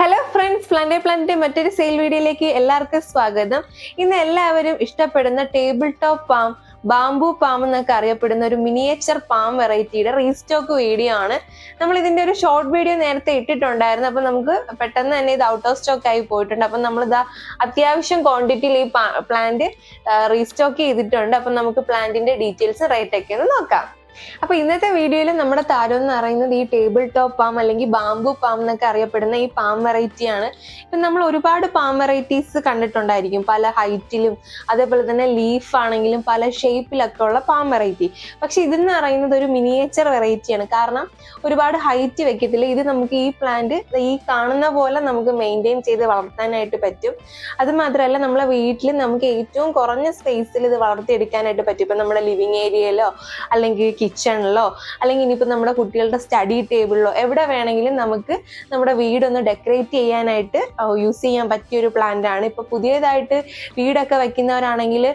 Hello friends plant പ്ലാന്റിന്റെ മറ്റൊരു sale വീഡിയോയിലേക്ക് എല്ലാവർക്കും സ്വാഗതം. ഇന്ന് എല്ലാവരും ഇഷ്ടപ്പെടുന്ന table top palm bamboo palm എന്നൊക്കെ അറിയപ്പെടുന്ന ഒരു മിനിയേച്ചർ പാം വെറൈറ്റിയുടെ റീസ്റ്റോക്ക് വീഡിയോ ആണ്. നമ്മൾ ഇതിന്റെ ഒരു ഷോർട്ട് വീഡിയോ നേരത്തെ ഇട്ടിട്ടുണ്ടായിരുന്നു. അപ്പൊ നമുക്ക് പെട്ടെന്ന് തന്നെ ഇത് ഔട്ട് ഓഫ് സ്റ്റോക്ക് ആയി പോയിട്ടുണ്ട്. അപ്പൊ നമ്മൾ ഇതാ അത്യാവശ്യം ക്വാണ്ടിറ്റിയിൽ ഈ പ്ലാന്റ് റീസ്റ്റോക്ക് ചെയ്തിട്ടുണ്ട്. അപ്പൊ നമുക്ക് പ്ലാന്റിന്റെ ഡീറ്റെയിൽസ് റേറ്റ് ഒക്കെ ഒന്ന് നോക്കാം. അപ്പൊ ഇന്നത്തെ വീഡിയോയിൽ നമ്മുടെ താരം എന്ന് പറയുന്നത് ഈ ടേബിൾ ടോപ്പ് പാം അല്ലെങ്കിൽ ബാംബു പാം എന്നൊക്കെ അറിയപ്പെടുന്ന ഈ പാം വെറൈറ്റി ആണ്. ഇപ്പൊ നമ്മൾ ഒരുപാട് പാം വെറൈറ്റീസ് കണ്ടിട്ടുണ്ടായിരിക്കും. പല ഹൈറ്റിലും അതേപോലെ തന്നെ ലീഫ് ആണെങ്കിലും പല ഷേപ്പിലൊക്കെ ഉള്ള പാം വെറൈറ്റി പക്ഷെ ഇതെന്ന് പറയുന്നത് ഒരു മിനിയേച്ചർ വെറൈറ്റിയാണ് കാരണം ഒരുപാട് ഹൈറ്റ് വെക്കത്തില്ല. ഇത് നമുക്ക് ഈ പ്ലാന്റ് ഈ കാണുന്ന പോലെ നമുക്ക് മെയിന്റെയിൻ ചെയ്ത് വളർത്താനായിട്ട് പറ്റും. അത് മാത്രമല്ല നമ്മളെ വീട്ടിൽ നമുക്ക് ഏറ്റവും കുറഞ്ഞ സ്പേസിൽ ഇത് വളർത്തിയെടുക്കാനായിട്ട് പറ്റും. ഇപ്പൊ നമ്മുടെ ലിവിങ് ഏരിയയിലോ അല്ലെങ്കിൽ കിച്ചണിലോ അല്ലെങ്കിൽ ഇനിയിപ്പോൾ നമ്മുടെ കുട്ടികളുടെ സ്റ്റഡി ടേബിളിലോ എവിടെ വേണമെങ്കിലും നമുക്ക് നമ്മുടെ വീടൊന്ന് ഡെക്കറേറ്റ് ചെയ്യാനായിട്ട് യൂസ് ചെയ്യാൻ പറ്റിയ ഒരു പ്ലാന്റ് ആണ്. ഇപ്പോൾ പുതിയതായിട്ട് വീടൊക്കെ വയ്ക്കുന്നവരാണെങ്കിൽ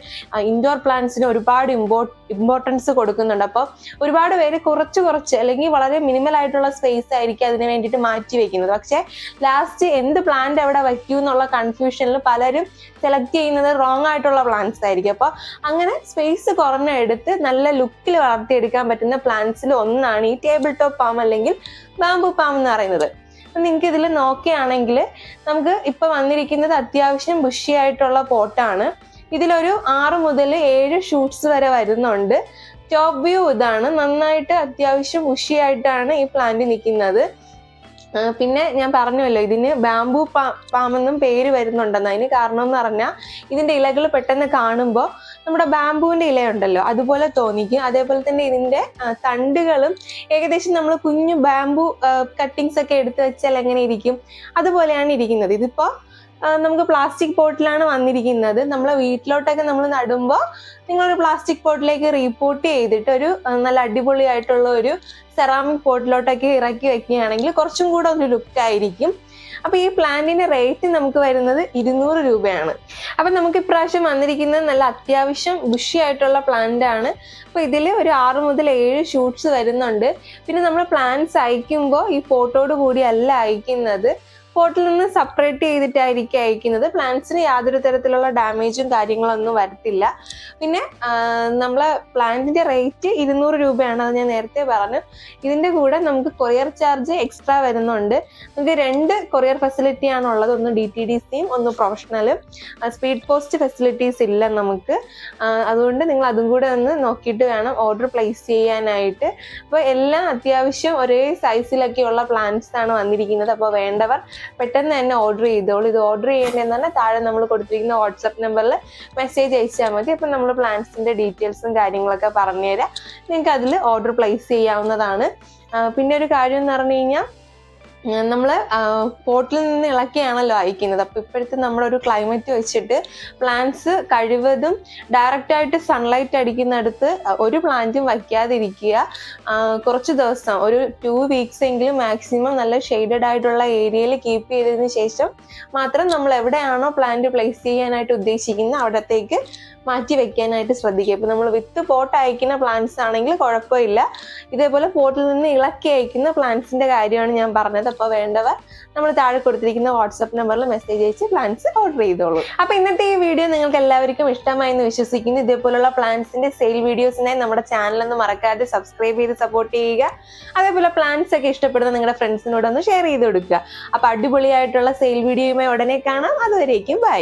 ഇൻഡോർ പ്ലാന്റ്സിന് ഒരുപാട് ഇമ്പോ ഇമ്പോർട്ടൻസ് കൊടുക്കുന്നുണ്ട്. അപ്പോൾ ഒരുപാട് പേര് കുറച്ച് കുറച്ച് അല്ലെങ്കിൽ വളരെ മിനിമൽ ആയിട്ടുള്ള സ്പേസ് ആയിരിക്കും അതിന് വേണ്ടിയിട്ട് മാറ്റി വെക്കുന്നത്. പക്ഷേ ലാസ്റ്റ് എന്ത് പ്ലാന്റ് എവിടെ വയ്ക്കൂ എന്നുള്ള കൺഫ്യൂഷനിൽ പലരും സെലക്ട് ചെയ്യുന്നത് റോങ് ആയിട്ടുള്ള പ്ലാന്റ്സ് ആയിരിക്കും. അപ്പോൾ അങ്ങനെ സ്പേസ് കുറഞ്ഞ എടുത്ത് നല്ല ലുക്കിൽ വളർത്തിയെടുക്കാൻ പറ്റുന്ന പ്ലാന്റ്സിൽ ഒന്നാണ് ഈ ടേബിൾ ടോപ്പ് പാം അല്ലെങ്കിൽ ബാംബു പാം എന്ന് പറയുന്നത്. നിങ്ങൾക്ക് ഇതിൽ നോക്കുകയാണെങ്കിൽ നമുക്ക് ഇപ്പൊ വന്നിരിക്കുന്നത് അത്യാവശ്യം ബുഷിയായിട്ടുള്ള പോട്ടാണ് ഇതിലൊരു ആറ് മുതൽ ഏഴ് ഷൂട്ട്സ് വരെ വരുന്നുണ്ട്. ടോപ്പ് വ്യൂ ഇതാണ്. നന്നായിട്ട് അത്യാവശ്യം ഉഷിയായിട്ടാണ് ഈ പ്ലാന്റ് നിൽക്കുന്നത് പിന്നെ ഞാൻ പറഞ്ഞല്ലോ ഇതിന് ബാംബു പാ പാമെന്നും പേര് വരുന്നുണ്ടെന്ന്. അതിന് കാരണം എന്ന് പറഞ്ഞാൽ ഇതിന്റെ ഇലകൾ പെട്ടെന്ന് കാണുമ്പോൾ നമ്മുടെ ബാംബുവിന്റെ ഇലയുണ്ടല്ലോ അതുപോലെ തോന്നിക്കും. അതേപോലെ തന്നെ ഇതിന്റെ തണ്ടുകളും ഏകദേശം നമ്മൾ കുഞ്ഞു ബാംബു കട്ടിങ്സ് ഒക്കെ എടുത്തു വെച്ചാൽ എങ്ങനെ ഇരിക്കും? അതുപോലെയാണ് ഇരിക്കുന്നത്. ഇതിപ്പോ നമുക്ക് പ്ലാസ്റ്റിക് പോട്ടിലാണ് വന്നിരിക്കുന്നത്. നമ്മളെ വീട്ടിലോട്ടൊക്കെ നമ്മൾ നടുമ്പോൾ നിങ്ങളൊരു പ്ലാസ്റ്റിക് പോട്ടിലേക്ക് റീപോർട്ട് ചെയ്തിട്ട് ഒരു നല്ല അടിപൊളിയായിട്ടുള്ള ഒരു സെറാമിക് പോട്ടിലോട്ടൊക്കെ ഇറക്കി വെക്കുകയാണെങ്കിൽ കുറച്ചും കൂടെ ഒരു ലുക്കായിരിക്കും അപ്പൊ ഈ പ്ലാന്റിന്റെ റേറ്റ് നമുക്ക് വരുന്നത് ഇരുന്നൂറ് രൂപയാണ്. അപ്പൊ നമുക്ക് ഇപ്രാവശ്യം വന്നിരിക്കുന്നത് നല്ല അത്യാവശ്യം ബുഷി ആയിട്ടുള്ള പ്ലാന്റ് ആണ്. അപ്പൊ ഇതിൽ ഒരു ആറ് മുതൽ ഏഴ് ഷൂട്ട്സ് വരുന്നുണ്ട്. പിന്നെ നമ്മൾ പ്ലാന്റ്സ് അയക്കുമ്പോൾ ഈ ഫോട്ടോട് കൂടി അല്ല അയക്കുന്നത്. പോട്ടിൽ നിന്ന് സെപ്പറേറ്റ് ചെയ്തിട്ടായിരിക്കും അയക്കുന്നത്. പ്ലാന്റ്സിന് യാതൊരു തരത്തിലുള്ള ഡാമേജും കാര്യങ്ങളൊന്നും വരത്തില്ല. പിന്നെ നമ്മളെ പ്ലാന്റിന്റെ റേറ്റ് ഇരുന്നൂറ് രൂപയാണ്. അത് ഞാൻ നേരത്തെ പറഞ്ഞു. ഇതിന്റെ കൂടെ നമുക്ക് കൊറിയർ ചാർജ് എക്സ്ട്രാ വരുന്നുണ്ട്. നമുക്ക് രണ്ട് കൊറിയർ ഫെസിലിറ്റി ആണ് ഉള്ളത് ഒന്ന് ഡി ടി ഡി സിയും ഒന്ന് പ്രൊഫഷണലും സ്പീഡ് പോസ്റ്റ് ഫെസിലിറ്റീസ് ഇല്ല നമുക്ക്. അതുകൊണ്ട് നിങ്ങൾ അതും കൂടെ ഒന്ന് നോക്കിയിട്ട് വേണം ഓർഡർ പ്ലേസ് ചെയ്യാനായിട്ട്. അപ്പോൾ എല്ലാം അത്യാവശ്യം ഒരേ സൈസിലൊക്കെയുള്ള പ്ലാന്റ്സ് ആണ് വന്നിരിക്കുന്നത്. അപ്പോൾ വേണ്ടവർ പെട്ടെന്ന് തന്നെ ഓർഡർ ചെയ്തോളൂ ഇത് ഓർഡർ ചെയ്യേണ്ടതെന്ന് പറഞ്ഞാൽ താഴെ നമ്മൾ കൊടുത്തിരിക്കുന്ന വാട്സപ്പ് നമ്പറിൽ മെസ്സേജ് അയച്ചാൽ മതി. അപ്പം നമ്മൾ പ്ലാൻസിന്റെ ഡീറ്റെയിൽസും കാര്യങ്ങളൊക്കെ പറഞ്ഞുതരാം. നിങ്ങൾക്ക് അതിൽ ഓർഡർ പ്ലേസ് ചെയ്യാവുന്നതാണ്. പിന്നെ ഒരു കാര്യം എന്ന് പറഞ്ഞു കഴിഞ്ഞാൽ നമ്മൾ പോട്ടിൽ നിന്ന് ഇളക്കിയാണല്ലോ അയക്കുന്നത്. അപ്പോൾ ഇപ്പോഴത്തെ നമ്മുടെ ഒരു ക്ലൈമറ്റ് വെച്ചിട്ട് പ്ലാന്റ്സ് കഴിവതും ഡയറക്റ്റ് ആയിട്ട് സൺലൈറ്റ് അടിക്കുന്നിടത്ത് ഒരു പ്ലാന്റും വയ്ക്കാതിരിക്കുക. കുറച്ച് ദിവസം ഒരു ടു വീക്സ് എങ്കിലും മാക്സിമം നല്ല ഷെയ്ഡഡ് ആയിട്ടുള്ള ഏരിയയിൽ കീപ്പ് ചെയ്തതിന് ശേഷം മാത്രം നമ്മൾ എവിടെയാണോ പ്ലാന്റ് പ്ലേസ് ചെയ്യാനായിട്ട് ഉദ്ദേശിക്കുന്നത് അവിടത്തേക്ക് മാറ്റി വെക്കാനായിട്ട് ശ്രദ്ധിക്കുക. ഇപ്പം നമ്മൾ വിത്ത് പോട്ട് അയക്കുന്ന പ്ലാന്റ്സ് ആണെങ്കിൽ കുഴപ്പമില്ല. ഇതേപോലെ പോട്ടിൽ നിന്ന് ഇളക്കി അയക്കുന്ന പ്ലാന്റ്സിന്റെ കാര്യമാണ് ഞാൻ പറഞ്ഞത്. അപ്പോൾ വേണ്ടവർ നമ്മൾ താഴെ കൊടുത്തിരിക്കുന്ന വാട്സപ്പ് നമ്പറിൽ മെസ്സേജ് അയച്ച് പ്ലാൻസ് ഓർഡർ ചെയ്തോളൂ. അപ്പോൾ ഇന്നത്തെ ഈ വീഡിയോ നിങ്ങൾക്ക് എല്ലാവർക്കും ഇഷ്ടമായി എന്ന് വിശ്വസിക്കുന്നു. ഇതേപോലുള്ള പ്ലാന്റ്സിന്റെ സെയിൽ വീഡിയോസിനായി നമ്മുടെ ചാനൽ ഒന്ന് മറക്കാതെ സബ്സ്ക്രൈബ് ചെയ്ത് സപ്പോർട്ട് ചെയ്യുക. അതേപോലെ പ്ലാന്റ്സ് ഒക്കെ ഇഷ്ടപ്പെടുന്ന നിങ്ങളുടെ ഫ്രണ്ട്സിനോടൊന്ന് ഷെയർ ചെയ്ത് കൊടുക്കുക. അപ്പോൾ അടിപൊളിയായിട്ടുള്ള സെയിൽ വീഡിയോയുമായി ഉടനെ കാണാം. അതുവരേക്കും ബൈ